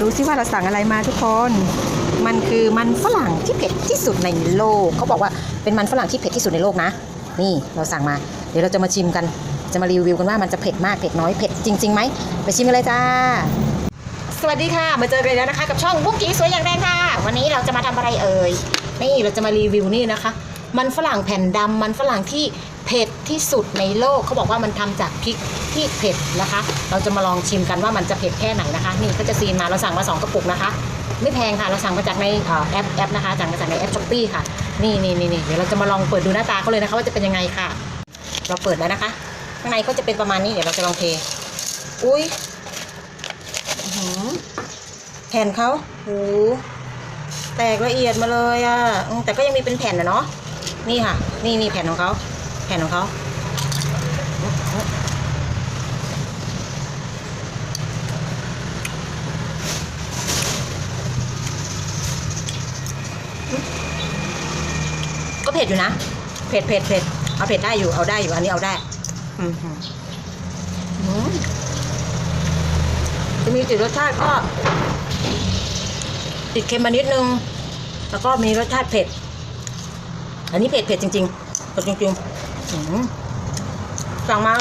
ดูซิว่าเราสั่งอะไรมาทุกคน มันคือมันฝรั่งที่เผ็ดที่สุดในโลก เขาบอกว่าเป็นมันฝรั่งที่เผ็ดที่สุดในโลกนะ นี่เราสั่งมา เดี๋ยวเราจะมาชิมกัน จะมารีวิวกันว่ามันจะเผ็ดมากเผ็ดน้อยเผ็ดจริงๆไหมไปชิมกันเลยจ้า สวัสดีค่ะ มาเจอกันแล้วนะคะ กับช่องบุ้งกี้สวยอย่างแรงค่ะ วันนี้เราจะมาทำอะไรเอ่ย นี่เราจะมารีวิวนี่นะคะ มันฝรั่งแผ่นดำมันฝรั่งที่ เผ็ดที่สุดในโลกเขาบอกว่ามันทำจากพริกที่เผ็ดนะคะ เราจะมาลองชิมกันว่ามันจะเผ็ดแค่ไหนนะคะ นี่ก็จะซีนมาเราสั่งมาสองกระปุกนะคะ ไม่แพงค่ะ เราสั่งมาจากในแอปแอปนะคะสั่งมาจากในแอปช้อปปี้ค่ะนี่นี่นี่เดี๋ยวเราจะมาลองเปิดดูหน้าตาเขาเลยนะคะ ว่าจะเป็นยังไงค่ะ เราเปิดแล้วนะคะข้างในก็จะเป็นประมาณนี้เดี๋ยวเราจะลองเทอุ้ยแผ่นเขาโหแตกละเอียดมาเลยอะ่ะแต่ก็ยังมีเป็นแผ่นนะเนาะนี่ค่ะ นี่นี่แผ่นของเขา แผ่นของเขาก็เผ็ดอยู่นะ เผ็ดเผ็ดเผ็ดเอาเผ็ดได้อยู่ เอาได้อยู่ อันนี้เอาได้ อืมอือจะมีติดรสชาติก็ ติดเค็มมานิดนึง แล้วก็มีรสชาติเผ็ด อันนี้เผ็ดเผ็ดจริงๆเผ็ดจริงๆ อืมสั่งมา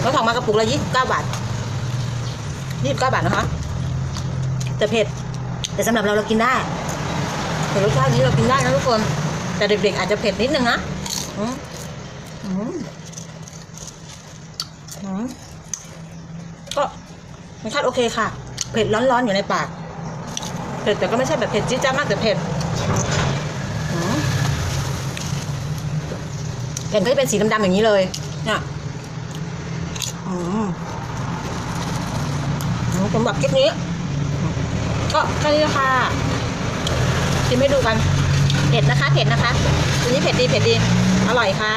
เราสั่งมากระปุกละยี่สิบเก้าบาทยี่สิบเก้าบาทนะคะแต่เผ็ด แต่สำหรับเราเรากินได้แต่รสชาตินี้เรากินได้นะทุกคน แต่เด็กๆอาจจะเผ็ดนิดนึงนะอืมอืมอืมก็รสชาติโอเคค่ะ เผ็ดร้อนๆอยู่ในปาก เผ็ดแต่ก็ไม่ใช่แบบเผ็ดจี๊ดจ้าดมากแต่เผ็ดอืม แผ่นก็จะเป็นสีดำๆอย่างนี้เลยเนี่ยอืมอืมสำหรับคลิปนี้ ก็แค่นี้นะคะชิมให้ดูกัน เผ็ดนะคะ เผ็ดนะคะตัวนี้เผ็ดดี เผ็ดดี อร่อยค่ะ